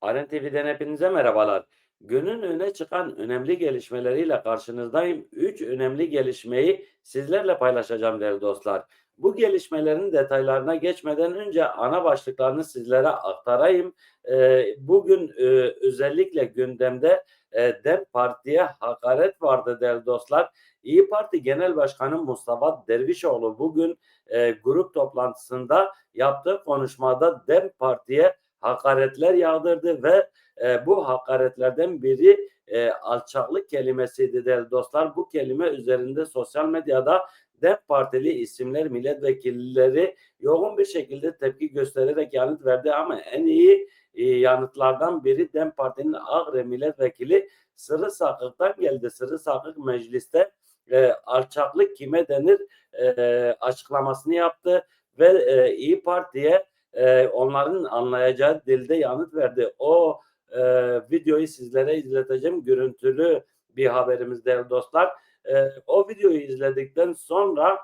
Aren TV'den hepinize merhabalar. Günün öne çıkan önemli gelişmeleriyle karşınızdayım. 3 önemli gelişmeyi sizlerle paylaşacağım değerli dostlar. Bu gelişmelerin detaylarına geçmeden önce ana başlıklarını sizlere aktarayım. Ee, bugün e, özellikle gündemde e, DEM Parti'ye hakaret vardı değerli dostlar. İyi Parti Genel Başkanı Mustafa Dervişoğlu bugün e, grup toplantısında yaptığı konuşmada DEM Parti'ye hakaretler yağdırdı ve e, bu hakaretlerden biri e, alçaklık kelimesiydi değerli dostlar. Bu kelime üzerinde sosyal medyada DEM Partili isimler, milletvekilleri yoğun bir şekilde tepki göstererek yanıt verdi ama en iyi e, yanıtlardan biri DEM Parti'nin Ağrı milletvekili Sırrı Sakık'tan geldi. Sırrı Sakık mecliste e, alçaklık kime denir e, açıklamasını yaptı ve e, İyi Parti'ye e, onların anlayacağı dilde yanıt verdi. O e, videoyu sizlere izleteceğim. Görüntülü bir haberimiz değerli dostlar. E, o videoyu izledikten sonra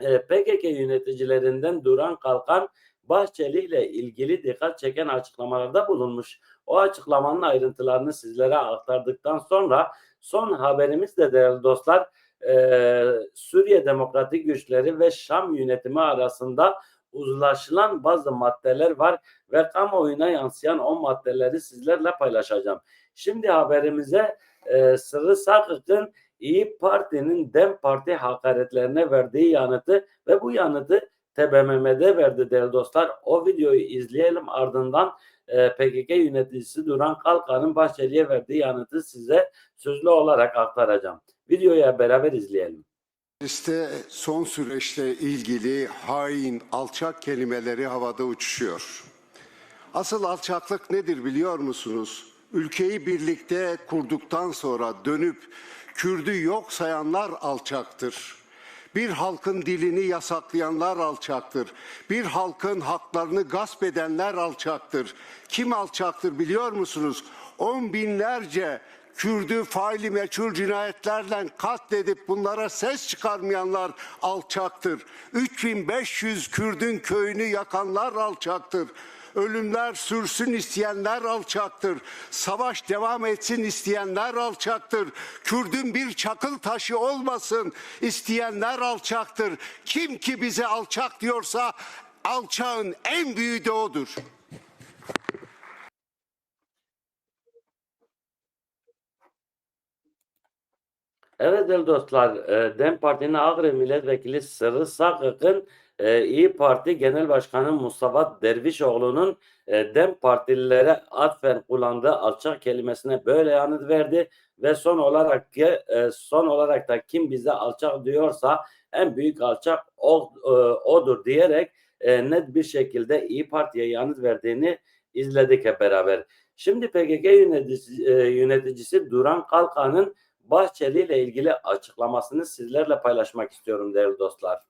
e, PKK yöneticilerinden Duran Kalkan Bahçeli ile ilgili dikkat çeken açıklamalarda bulunmuş. O açıklamanın ayrıntılarını sizlere aktardıktan sonra son haberimiz de değerli dostlar e, Suriye Demokratik Güçleri ve Şam yönetimi arasında uzlaşılan bazı maddeler var ve kamuoyuna yansıyan o maddeleri sizlerle paylaşacağım. Şimdi haberimize e, Sırrı Sakık'ın İyi Parti'nin DEM Parti hakaretlerine verdiği yanıtı ve bu yanıtı TBMM'de verdi değerli dostlar. O videoyu izleyelim ardından e, PKK yöneticisi Duran Kalkan'ın Bahçeli'ye verdiği yanıtı size sözlü olarak aktaracağım. Videoya beraber izleyelim. Mecliste son süreçle ilgili hain, alçak kelimeleri havada uçuşuyor. Asıl alçaklık nedir biliyor musunuz? Ülkeyi birlikte kurduktan sonra dönüp Kürdü yok sayanlar alçaktır. Bir halkın dilini yasaklayanlar alçaktır. Bir halkın haklarını gasp edenler alçaktır. Kim alçaktır biliyor musunuz? On binlerce Kürdü faili meçhul cinayetlerle katledip bunlara ses çıkarmayanlar alçaktır. 3500 Kürdün köyünü yakanlar alçaktır. Ölümler sürsün isteyenler alçaktır. Savaş devam etsin isteyenler alçaktır. Kürdün bir çakıl taşı olmasın isteyenler alçaktır. Kim ki bize alçak diyorsa alçağın en büyüğü de odur. Evet değerli dostlar, e, DEM Parti'nin Ağrı Milletvekili Sırrı Sakık'ın e, İyi Parti Genel Başkanı Mustafa Dervişoğlu'nun e, DEM Partililere atfen kullandığı alçak kelimesine böyle yanıt verdi ve son olarak ki son olarak da kim bize alçak diyorsa en büyük alçak o, odur diyerek net bir şekilde İyi Parti'ye yanıt verdiğini izledik hep beraber. Şimdi PKK yöneticisi, e, yöneticisi Duran Kalkan'ın Bahçeli ile ilgili açıklamasını sizlerle paylaşmak istiyorum değerli dostlar.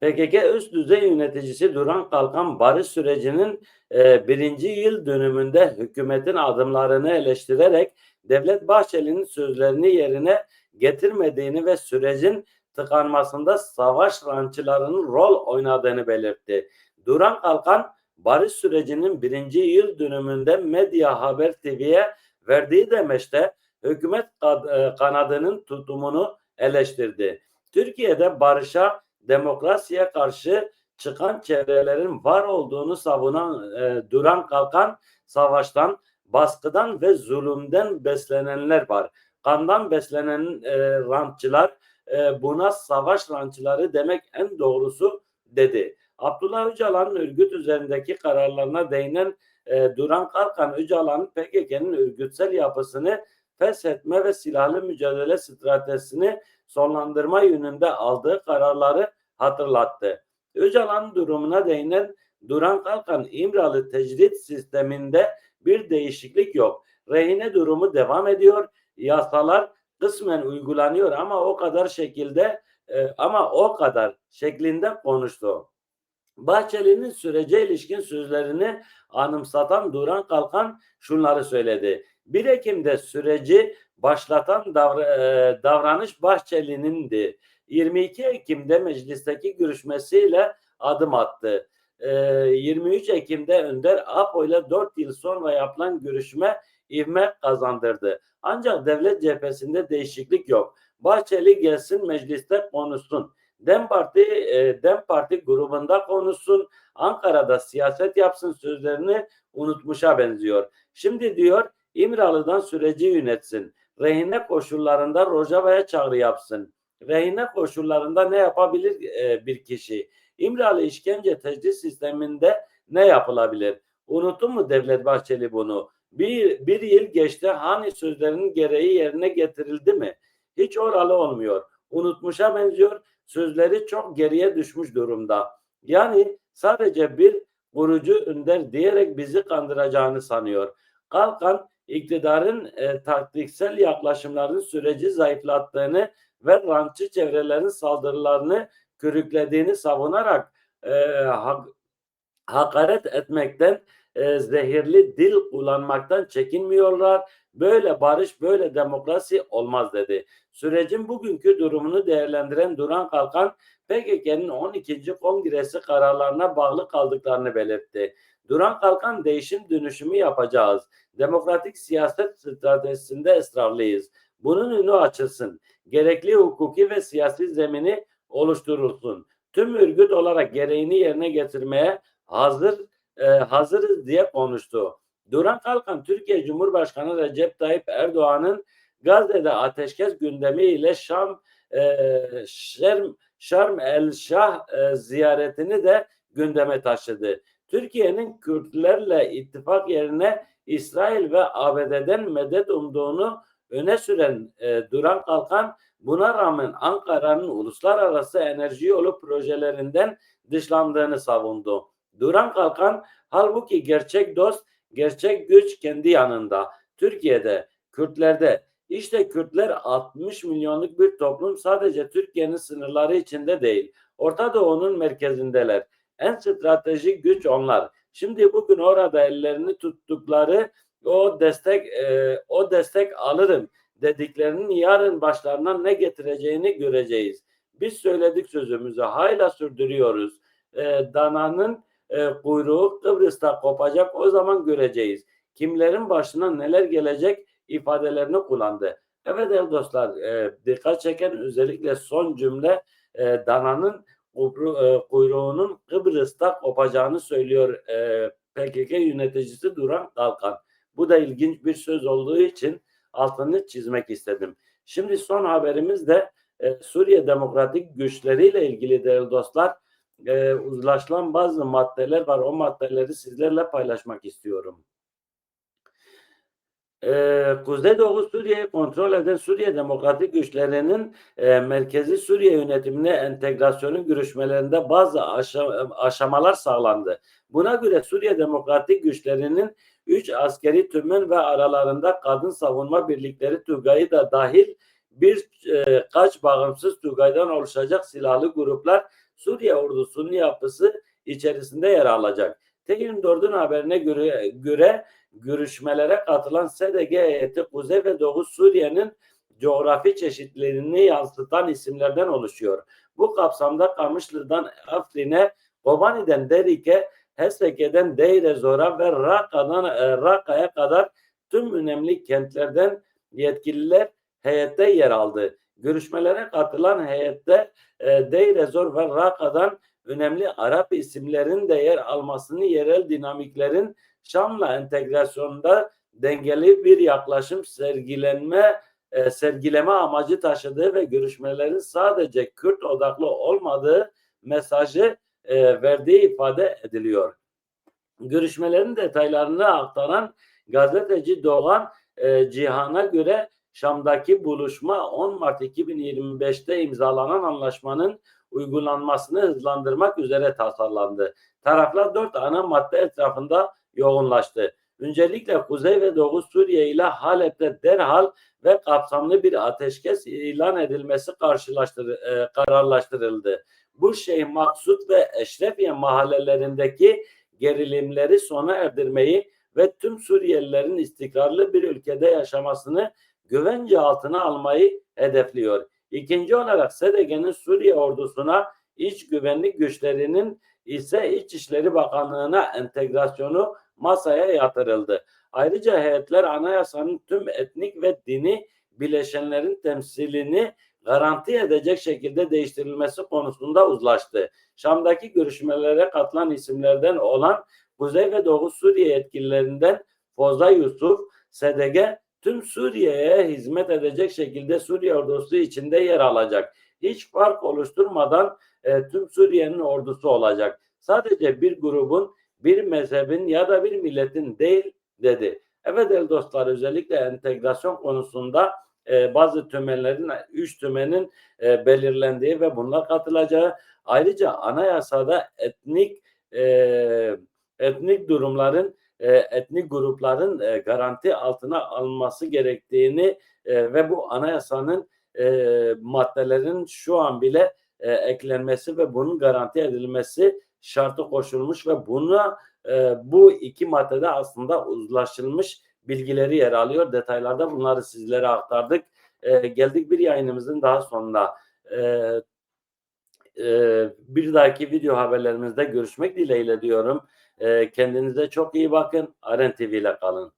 PKK üst düzey yöneticisi Duran Kalkan barış sürecinin e, birinci yıl dönümünde hükümetin adımlarını eleştirerek Devlet Bahçeli'nin sözlerini yerine getirmediğini ve sürecin tıkanmasında savaş rançılarının rol oynadığını belirtti. Duran Kalkan barış sürecinin birinci yıl dönümünde Medya Haber TV'ye verdiği demeçte hükümet e, kanadının tutumunu eleştirdi. Türkiye'de barışa, demokrasiye karşı çıkan çevrelerin var olduğunu savunan e, duran kalkan savaştan, baskıdan ve zulümden beslenenler var. Kandan beslenen e, rantçılar e, buna savaş rantçıları demek en doğrusu dedi. Abdullah Öcalan'ın örgüt üzerindeki kararlarına değinen e, Duran Kalkan Öcalan'ın PKK'nın örgütsel yapısını feshetme ve silahlı mücadele stratejisini sonlandırma yönünde aldığı kararları hatırlattı. Öcalan durumuna değinen Duran Kalkan İmralı tecrit sisteminde bir değişiklik yok. Rehine durumu devam ediyor. Yasalar kısmen uygulanıyor ama o kadar şekilde e, ama o kadar şeklinde konuştu. Bahçeli'nin sürece ilişkin sözlerini anımsatan Duran Kalkan şunları söyledi. 1 Ekim'de süreci başlatan e, davranış Bahçeli'nindi. 22 Ekim'de meclisteki görüşmesiyle adım attı. e, 23 Ekim'de Önder Apo ile 4 yıl sonra yapılan görüşme ivme kazandırdı. Ancak devlet cephesinde değişiklik yok. Bahçeli gelsin mecliste konuşsun. Dem Parti e, Dem Parti grubunda konuşsun. Ankara'da siyaset yapsın sözlerini unutmuşa benziyor. Şimdi diyor İmralı'dan süreci yönetsin. Rehine koşullarında Rojava'ya çağrı yapsın. Rehine koşullarında ne yapabilir e, bir kişi? İmralı işkence tecrit sisteminde ne yapılabilir? Unuttu mu Devlet Bahçeli bunu? Bir, bir yıl geçti hani sözlerinin gereği yerine getirildi mi? Hiç oralı olmuyor. Unutmuşa benziyor. Sözleri çok geriye düşmüş durumda. Yani sadece bir kurucu önder diyerek bizi kandıracağını sanıyor. Kalkan iktidarın e, taktiksel yaklaşımlarının süreci zayıflattığını ve rantçı çevrelerin saldırılarını körüklediğini savunarak e, hakaret etmekten, e, zehirli dil kullanmaktan çekinmiyorlar. Böyle barış, böyle demokrasi olmaz dedi. Sürecin bugünkü durumunu değerlendiren Duran Kalkan, PKK'nın 12. kongresi kararlarına bağlı kaldıklarını belirtti. Duran Kalkan değişim dönüşümü yapacağız. Demokratik siyaset stratejisinde ısrarlıyız. Bunun önü açılsın. Gerekli hukuki ve siyasi zemini oluşturulsun. Tüm örgüt olarak gereğini yerine getirmeye hazır e, hazırız diye konuştu. Duran Kalkan Türkiye Cumhurbaşkanı Recep Tayyip Erdoğan'ın Gazze'de ateşkes gündemi ile Şam e, Şerm, Şarm el Şah e, ziyaretini de gündeme taşıdı. Türkiye'nin Kürtlerle ittifak yerine İsrail ve ABD'den medet umduğunu öne süren e, Duran Kalkan buna rağmen Ankara'nın uluslararası enerji yolu projelerinden dışlandığını savundu. Duran Kalkan halbuki gerçek dost, gerçek güç kendi yanında. Türkiye'de, Kürtlerde. İşte Kürtler 60 milyonluk bir toplum sadece Türkiye'nin sınırları içinde değil. Orta Doğu'nun merkezindeler. En stratejik güç onlar. Şimdi bugün orada ellerini tuttukları o destek e, o destek alırım dediklerinin yarın başlarına ne getireceğini göreceğiz. Biz söyledik sözümüzü hala sürdürüyoruz. E, dananın e, kuyruğu Kıbrıs'ta kopacak o zaman göreceğiz. Kimlerin başına neler gelecek ifadelerini kullandı. Evet değerli dostlar e, dikkat çeken özellikle son cümle e, dananın e, kuyruğunun Kıbrıs'ta kopacağını söylüyor e, PKK yöneticisi Duran Kalkan. Bu da ilginç bir söz olduğu için altını çizmek istedim. Şimdi son haberimiz de e, Suriye Demokratik Güçleriyle ilgili değerli dostlar e, uzlaşılan bazı maddeler var. O maddeleri sizlerle paylaşmak istiyorum. Ee, Kuzeydoğu Suriye'yi kontrol eden Suriye Demokratik Güçleri'nin e, merkezi Suriye yönetimine entegrasyonu görüşmelerinde bazı aşa- aşamalar sağlandı. Buna göre Suriye Demokratik Güçleri'nin 3 askeri tümen ve aralarında kadın savunma birlikleri TUGA'yı da dahil birkaç bağımsız TUGA'dan oluşacak silahlı gruplar Suriye ordusunun yapısı içerisinde yer alacak. T24'ün haberine göre, göre görüşmelere katılan SDG heyeti Kuzey ve Doğu Suriye'nin coğrafi çeşitliliğini yansıtan isimlerden oluşuyor. Bu kapsamda Kamışlı'dan Afrin'e, Kobani'den Derik'e, Heseke'den Deir ez-Zor'a ve Raka'dan e, Raka'ya kadar tüm önemli kentlerden yetkililer heyette yer aldı. Görüşmelere katılan heyette e, Deir ez-Zor ve Raka'dan önemli Arap isimlerin de yer almasını yerel dinamiklerin Şam'la entegrasyonda dengeli bir yaklaşım sergilenme e, sergileme amacı taşıdığı ve görüşmelerin sadece Kürt odaklı olmadığı mesajı e, verdiği ifade ediliyor. Görüşmelerin detaylarını aktaran gazeteci Doğan e, Cihan'a göre Şam'daki buluşma 10 Mart 2025'te imzalanan anlaşmanın uygulanmasını hızlandırmak üzere tasarlandı. Taraflar dört ana madde etrafında yoğunlaştı. Öncelikle Kuzey ve Doğu Suriye ile Halep'te derhal ve kapsamlı bir ateşkes ilan edilmesi karşılaştır, e, kararlaştırıldı. Bu şey Maksut ve Eşrefiye mahallelerindeki gerilimleri sona erdirmeyi ve tüm Suriyelilerin istikrarlı bir ülkede yaşamasını güvence altına almayı hedefliyor. İkinci olarak SDG'nin Suriye ordusuna iç güvenlik güçlerinin ise İçişleri Bakanlığı'na entegrasyonu masaya yatırıldı. Ayrıca heyetler anayasanın tüm etnik ve dini bileşenlerin temsilini garanti edecek şekilde değiştirilmesi konusunda uzlaştı. Şam'daki görüşmelere katılan isimlerden olan Kuzey ve Doğu Suriye yetkililerinden Foza Yusuf, SDG tüm Suriye'ye hizmet edecek şekilde Suriye ordusu içinde yer alacak. Hiç fark oluşturmadan e, tüm Suriye'nin ordusu olacak. Sadece bir grubun, bir mezhebin ya da bir milletin değil dedi. Evet el dostlar özellikle entegrasyon konusunda e, bazı tümenlerin, üç tümenin e, belirlendiği ve bunlar katılacağı ayrıca anayasada etnik e, etnik durumların e, etnik grupların e, garanti altına alınması gerektiğini e, ve bu anayasanın e, maddelerin şu an bile eklenmesi ve bunun garanti edilmesi şartı koşulmuş ve buna bu iki maddede aslında uzlaşılmış bilgileri yer alıyor. Detaylarda bunları sizlere aktardık. Geldik bir yayınımızın daha sonuna. E, e, bir dahaki video haberlerimizde görüşmek dileğiyle diyorum. E, kendinize çok iyi bakın. Aren TV ile kalın.